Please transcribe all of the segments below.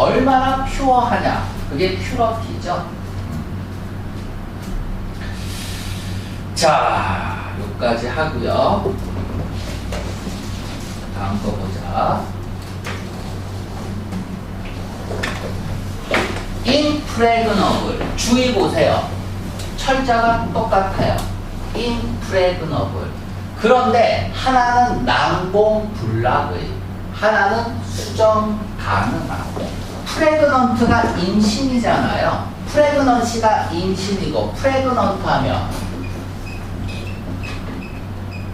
얼마나 퓨어하냐. 그게 퓨러티죠. 자, 여기까지 하고요. 다음 거 보자. impregnable. 주의 보세요. 철자가 똑같아요. impregnable. 그런데 하나는 난공불락의, 하나는 수정 가능하고. 프레그넌트가 임신이잖아요. 프레그넌시가 임신이고 프레그넌트 하면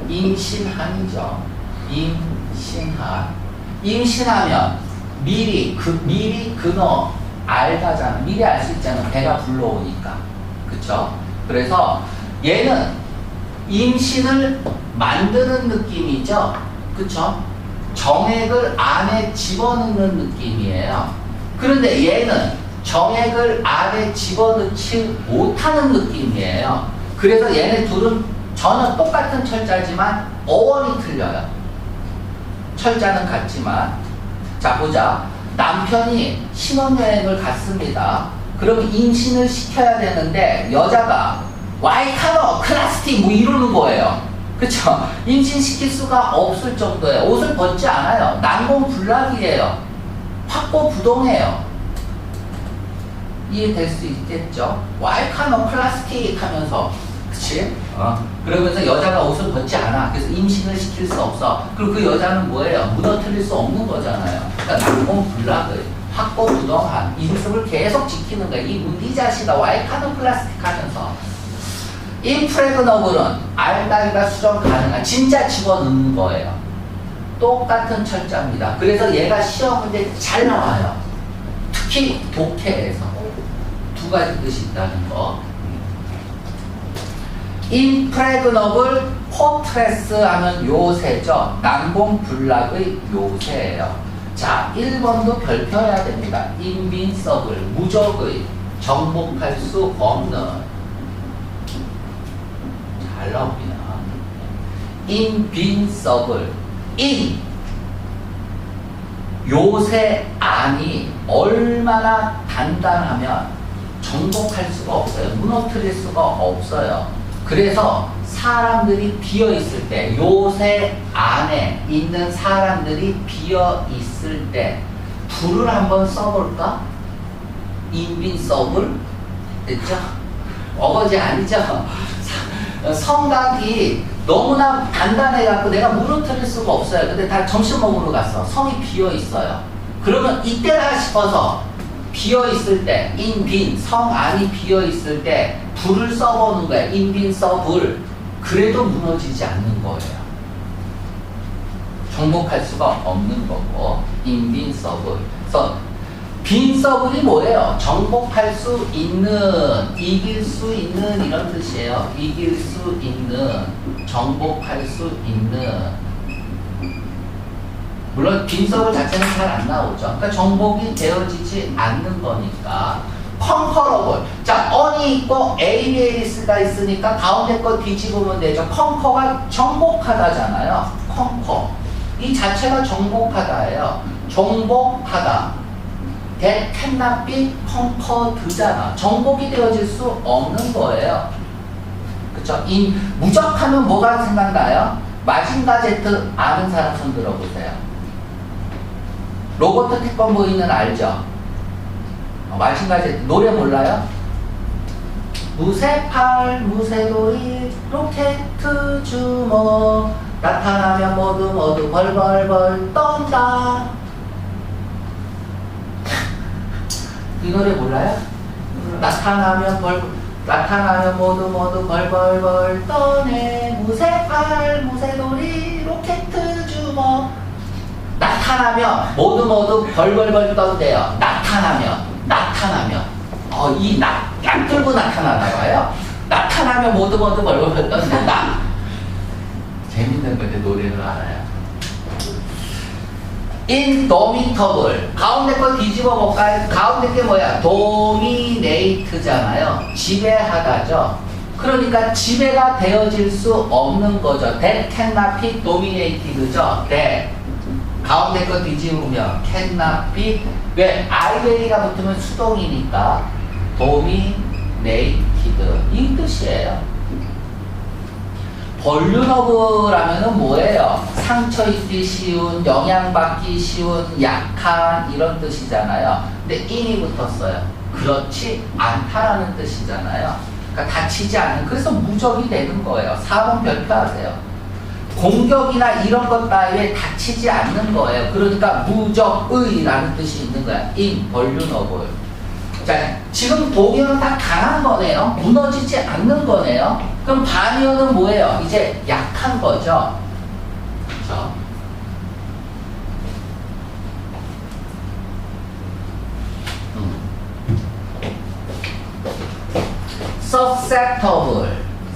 임신한이죠. 임신한. 임신하면 미리 그 미리 그너 알다잖아. 미리 알 수 있잖아. 배가 불러오니까. 그쵸? 그래서 얘는 임신을 만드는 느낌이죠. 그쵸? 정액을 안에 집어넣는 느낌이에요. 그런데 얘는 정액을 안에 집어넣지 못하는 느낌이에요. 그래서 얘네 둘은 전혀 똑같은 철자지만 어원이 틀려요. 철자는 같지만 자 보자 남편이 신혼여행을 갔습니다. 그럼 임신을 시켜야 되는데 여자가 와이카노 클라스티 뭐 이러는 거예요. 그쵸? 임신시킬 수가 없을 정도예요. 옷을 벗지 않아요. 난공불락이에요. 확고부동해요. 이해될 수 있겠죠? 와이카노 클라스틱 하면서 그치? 어. 그러면서 여자가 옷을 벗지 않아. 그래서 임신을 시킬 수 없어. 그리고 그 여자는 뭐예요? 무너뜨릴 수 없는 거잖아요. 그러니까 난공불락의 확고부동한 임습을 계속 지키는 거야. 이 자식아 와이카노 플라스틱 하면서 인프레그너블은 알다기가 수정 가능한 진짜 집어넣는 거예요. 똑같은 철자입니다. 그래서 얘가 시험 문제 잘 나와요. 특히 독해에서 두 가지 뜻이 있다는 거. 임프레그너블 포트레스 하면 요새죠. 난공불락의 요새예요. 자, 1번도 별표해야 됩니다. 인빈서블, 무적의, 정복할 수 없는. 잘 나옵니다. 인빈서블, 인. 요새 안이 얼마나 단단하면 정복할 수가 없어요. 무너뜨릴 수가 없어요. 그래서 사람들이 비어 있을 때, 요새 안에 있는 사람들이 비어 있을 때, 불을 한번 써볼까? 인빈서블? 됐죠? 어거지 아니죠? 성각이 너무나 단단해갖고 내가 무너뜨릴 수가 없어요. 근데 다 점심 먹으러 갔어. 성이 비어 있어요. 그러면 이때다 싶어서 비어 있을 때, 인빈, 성 안이 비어 있을 때 불을 써보는 거야. 인빈 써 불. 그래도 무너지지 않는 거예요. 정복할 수가 없는 거고, 인빈 써 불. 그래서 빈 서블이 뭐예요? 정복할 수 있는, 이길 수 있는 이런 뜻이에요. 이길 수 있는, 정복할 수 있는. 물론 빈 서블 자체는 잘 안 나오죠. 그러니까 정복이 되어지지 않는 거니까. 컨커러블. 자, 언이 있고 ABLS가 있으니까 가운데 거 뒤집으면 되죠. 컨커가 정복하다잖아요. 컨커. 이 자체가 정복하다예요. 정복하다. That cannot be conquered잖아. 정복이 되어질 수 없는 거예요. 그쵸? 이 무적하면 뭐가 생각나요? 마징가 제트 아는 사람 손 들어보세요. 로버트 태권브이는 알죠? 어, 마징가 제트 노래 몰라요? 무쇠팔 무쇠돌이 로켓 주먹 나타나면 모두 모두 벌벌벌 떤다 이 노래 몰라요? 나타나면 벌 나타나면 모두 모두 벌벌벌 떠네 무쇠팔 무쇠돌이 로켓 주먹. 나타나면 모두 모두 벌벌벌 떤대요. 나타나면 나타나면. 어이낙 들고 나타나나 봐요. 나타나면 모두 모두 벌벌벌 떤다 재밌는 건데 노래를 알아요 인도미터블 가운데 거 뒤집어 볼까요? 가운데 게 뭐야? 도미네이트잖아요. 지배하다죠. 그러니까 지배가 되어질 수 없는 거죠. dominated죠. that 가운데 거 뒤집으면 be 왜? 아이베리가 붙으면 수동이니까 도미네이티드 이 뜻이에요. 벌류너브라면은 뭐예요? 상처 입기 쉬운, 영향받기 쉬운, 약한 이런 뜻이잖아요. 근데 인이 붙었어요. 그렇지 않다라는 뜻이잖아요. 그러니까 다치지 않는 그래서 무적이 되는 거예요. 4번 별표하세요. 공격이나 이런 것 따위에 다치지 않는 거예요. 그러니까 무적의라는 뜻이 있는 거야. in 벌류너블. 자, 지금 동요는 다 강한 거네요. 무너지지 않는 거네요. 그럼 반이어는 뭐예요? 이제 약한 거죠. 그렇죠? 음.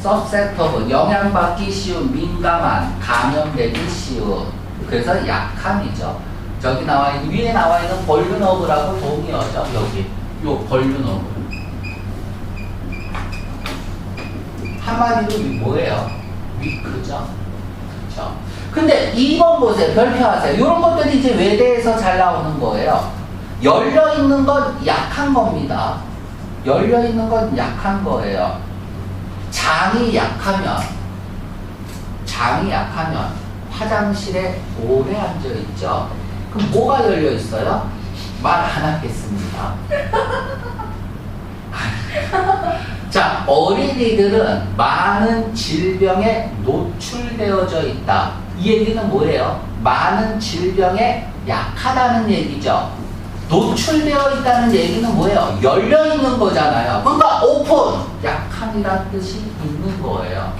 susceptible, 영향받기 쉬운, 민감한, 감염되기 쉬운. 그래서 약함이죠. 저기 나와 있는 위에 나와 있는 벌류너브라고 동의어죠. 여기 요 벌류너브. 한마디로 이 뭐예요? 위크죠. 그렇죠. 근데 2번 보세요. 별표하세요. 이런 것들이 이제 외대에서 잘 나오는 거예요. 열려 있는 건 약한 겁니다. 열려 있는 건 약한 거예요. 장이 약하면 장이 약하면 화장실에 오래 앉아 있죠. 그럼 뭐가 열려 있어요? 말 안 하겠습니다. 자, 어린이들은 많은 질병에 노출되어져 있다. 이 얘기는 뭐예요? 많은 질병에 약하다는 얘기죠. 노출되어 있다는 얘기는 뭐예요? 열려 있는 거잖아요. 그러니까 오픈! 약한이라는 뜻이 있는 거예요.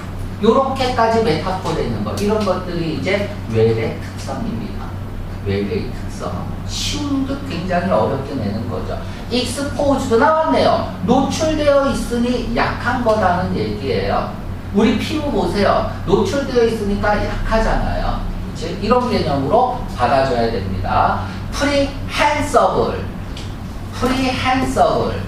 요렇게까지 메타포되어 있는 거. 이런 것들이 이제 외래 특성입니다. 외래의 특성. 쉬운 듯 굉장히 어렵게 내는 거죠. 익스포즈도 나왔네요. 노출되어 있으니 약한 거라는 얘기예요. 우리 피부 보세요. 노출되어 있으니까 약하잖아요. 이제 이런 개념으로 받아줘야 됩니다. 프리 핸서블. 프리 핸서블.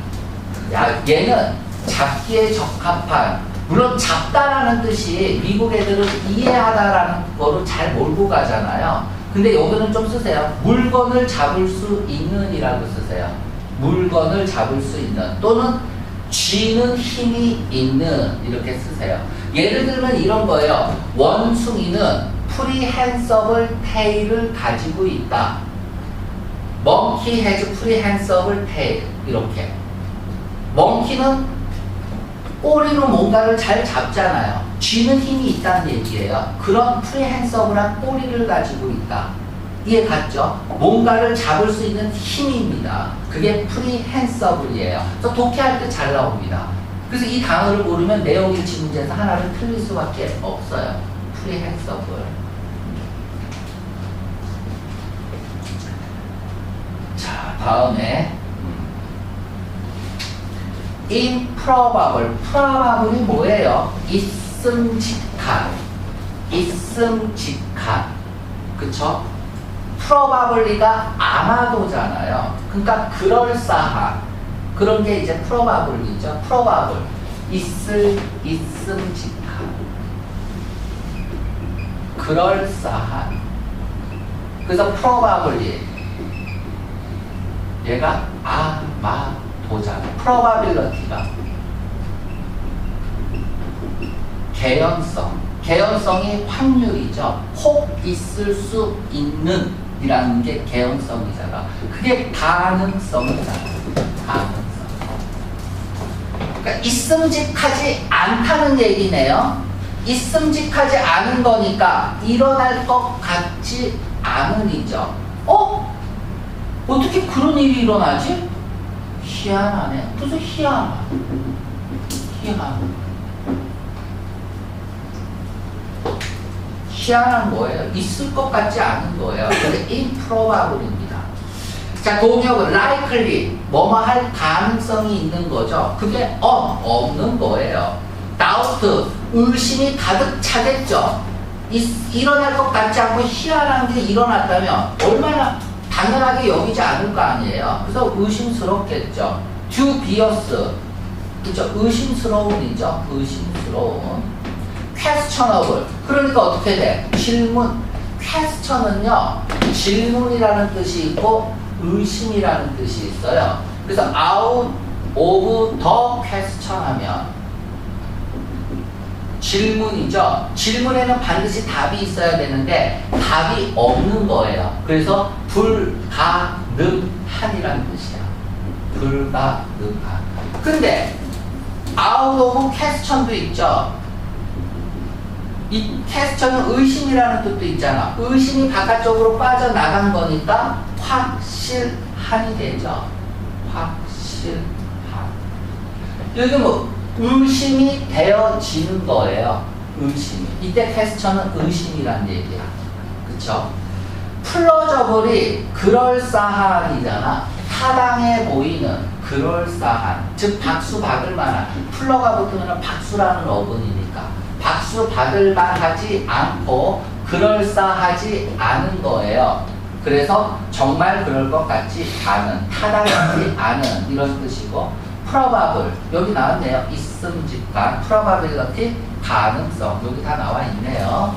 야, 얘는 잡기에 적합한 물론 잡다라는 뜻이 미국 애들은 이해하다라는 거를 잘 몰고 가잖아요. 근데 여기는 좀 쓰세요. 물건을 잡을 수 있는이라고 쓰세요. 물건을 잡을 수 있는 또는 쥐는 힘이 있는 이렇게 쓰세요. 예를 들면 이런 거예요. 원숭이는 프리 핸서블 테일을 가지고 있다. Monkey has prehensile tail 이렇게. 멍키는 꼬리로 뭔가를 잘 잡잖아요. 쥐는 힘이 있다는 얘기예요. 그런 프리핸서블한 꼬리를 가지고 있다. 이해 갔죠? 뭔가를 잡을 수 있는 힘입니다. 그게 프리핸서블이에요. 그래서 독해할 때 잘 나옵니다. 그래서 이 단어를 모르면 내용 일치 문제에서 하나를 틀릴 수밖에 없어요. 프리핸서블. 자, 다음에 improbable. probable이 뭐예요? 있음직한. 있음직한. 그쵸? probably가 아마도잖아요. 그러니까 그럴싸한. 그런 게 이제 probably죠. probable. 있을, 있음직한. 그럴싸한. 그래서 probably. 얘가 아마도잖아. probability가. 개연성. 개연성이 확률이죠. 혹 있을 수 있는 이라는 게 개연성이잖아. 그게 가능성이잖아. 가능성. 그러니까 있음직하지 않다는 얘기네요. 있음직하지 않은 거니까 일어날 것 같지 않은이죠. 어? 어떻게 그런 일이 일어나지? 희한하네. 무슨 희한하? 희한. 희한한 거예요. 있을 것 같지 않은 거예요. 그래서 improbable입니다. 자, 동역은 likely, 뭐뭐 할 가능성이 있는 거죠. 그게 on, 없는 거예요. doubt, 의심이 가득 차겠죠. 이, 일어날 것 같지 않고 희한한 게 일어났다면 얼마나 당연하게 여기지 않을 거 아니에요. 그래서 의심스럽겠죠. dubious, 그죠? 의심스러운이죠. 의심스러운. Questionable. 그러니까 어떻게 돼? 질문. question은요, 질문이라는 뜻이 있고, 의심이라는 뜻이 있어요. 그래서 out of the question 하면 질문이죠. 질문에는 반드시 답이 있어야 되는데 답이 없는 거예요. 그래서 불가능한이라는 뜻이야. 불가능한. 근데 out of question도 있죠. 이 question은 의심이라는 뜻도 있잖아. 의심이 바깥쪽으로 빠져나간 거니까 확실한이 되죠. 확실한. 여기 뭐 의심이 되어지는 거예요. 의심이. 이때 퀘스천은 의심이란 얘기야. 그쵸? 플러저블이 그럴싸한이잖아. 타당해 보이는 그럴싸한. 즉, 박수 받을 만한. 플러가 붙으면 박수라는 어근이니까. 박수 받을 만하지 않고 그럴싸하지 않은 거예요. 그래서 정말 그럴 것 같지 않은, 타당하지 않은 이런 뜻이고 probable 여기 나왔네요. 있음직한 probability 가능성 여기 다 나와 있네요.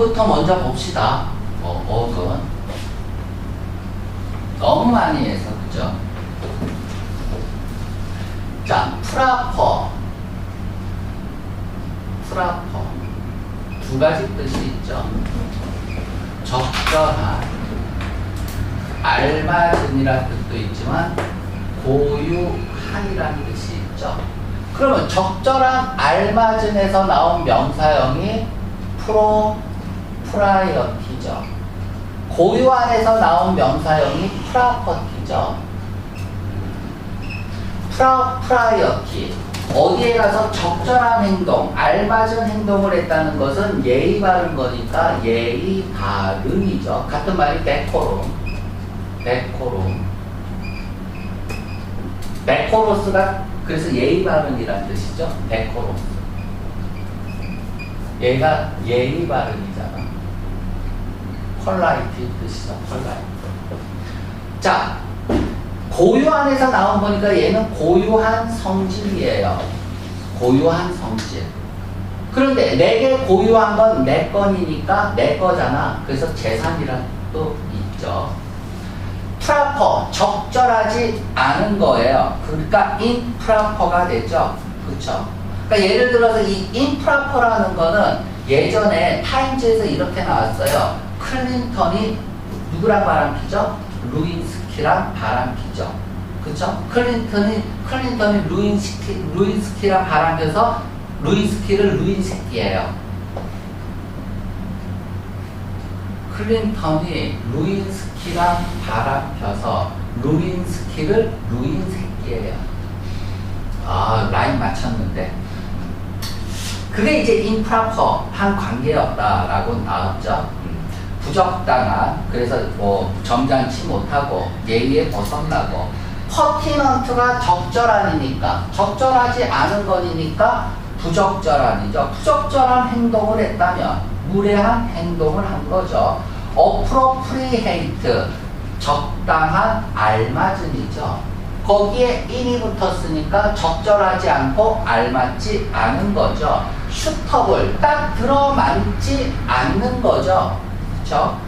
어근부터 먼저 봅시다. 어, 어근 너무 많이 해서 그죠? 자, 프라퍼. 프라퍼. 두 가지 뜻이 있죠. 적절한, 알맞은이라는 뜻도 있지만, 고유한이라는 뜻이 있죠. 그러면 적절한, 알맞은에서 나온 명사형이 프로, 프라이어티죠. 고유한에서 나온 명사형이 프라퍼티죠. 프라, 프라이어티 어디에 가서 적절한 행동, 알맞은 행동을 했다는 것은 예의 바른 거니까 예의 바른이죠. 같은 말이 데코롬, 데코롬. 데코로스가 그래서 예의 바른이라는 뜻이죠. 데코로스. 얘가 예의 바른이잖아. 펄라이트 뜻이죠. 펄라이트. 자, 고유한에서 나온 거니까 얘는 고유한 성질이에요. 고유한 성질. 그런데 내게 고유한 건 내 건이니까 내 거잖아. 그래서 재산이란 또 있죠. 프라퍼 적절하지 않은 거예요. 그러니까 인프라퍼가 되죠. 그렇죠? 그러니까 예를 들어서 이 인프라퍼라는 거는 예전에 타임즈에서 이렇게 나왔어요. 클린턴이 누구랑 바람피죠? 루인스키랑 바람피죠. 그쵸? 클린턴이, 클린턴이 루인스키, 루인스키랑 바람펴서 루인스키를 루인새끼예요. 클린턴이 루인스키랑 바람펴서 루인스키를 루인새끼예요. 아, 라인 맞췄는데. 그게 이제 임프라퍼 한 관계였다라고 나왔죠. 부적당한 그래서 뭐 점잖지 못하고 예의에 벗어나고 퍼티넌트가 적절한이니까 적절하지 않은 것이니까 부적절한이죠. 부적절한 행동을 했다면 무례한 행동을 한 거죠. appropriate 적당한 알맞은이죠. 거기에 in이 붙었으니까 적절하지 않고 알맞지 않은 거죠. 슈터블 딱 들어맞지 않는 거죠. 그렇죠?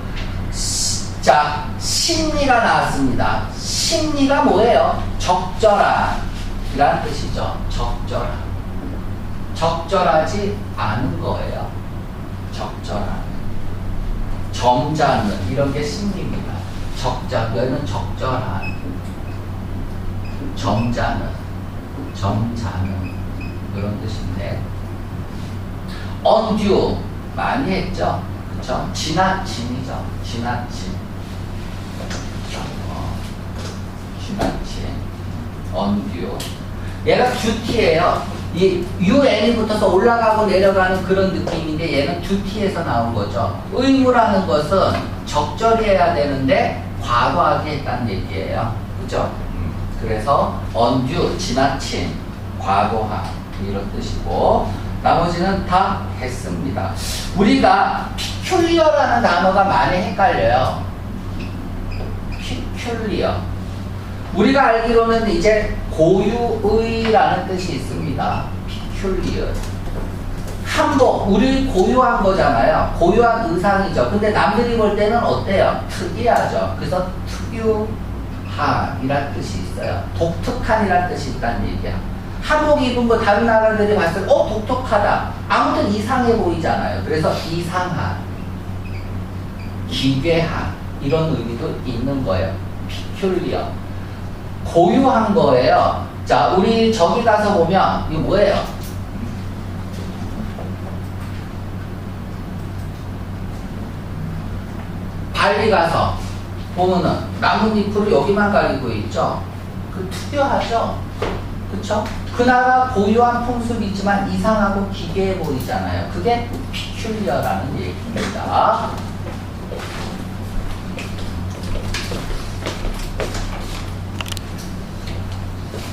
자, 심리가 나왔습니다. 심리가 뭐예요? 적절한 이란 뜻이죠. 적절한. 적절하지 않은 거예요. 적절한. 점잖은 이런 게 심리입니다. 적자, 얘는 적절한. 점잖은, 점잖은 그런 뜻인데 undue 많이 했죠. 그렇죠? 지나침이죠. 지나침. 어, 지나침. undue. 얘가 듀티예요. 이 UN이 붙어서 올라가고 내려가는 그런 느낌인데 얘는 듀티에서 나온 거죠. 의무라는 것은 적절히 해야 되는데 과도하게 했다는 얘기예요. 그죠? 그래서 undue, 지나친, 과도한 이런 뜻이고 나머지는 다 했습니다. 우리가 peculiar라는 단어가 많이 헷갈려요. peculiar. 우리가 알기로는 이제 고유의라는 뜻이 있습니다. peculiar. 한복, 우리 고유한 거잖아요. 고유한 의상이죠. 근데 남들이 볼 때는 어때요? 특이하죠. 그래서 특유한이란 뜻이 있어요. 독특한이란 뜻이 있다는 얘기야. 한복 입은 거 다른 나라들이 봤을 때, 어, 독특하다. 아무튼 이상해 보이잖아요. 그래서 이상한, 기괴한, 이런 의미도 있는 거예요. peculiar. 고유한 거예요. 자, 우리 저기 가서 보면, 이거 뭐예요? 발리 가서 보면은 나뭇잎으로 여기만 가리고 있죠. 그 특이하죠. 그쵸? 그 나라 고유한 풍습이지만 이상하고 기괴해 보이잖아요. 그게 피큘리어라는 얘기입니다.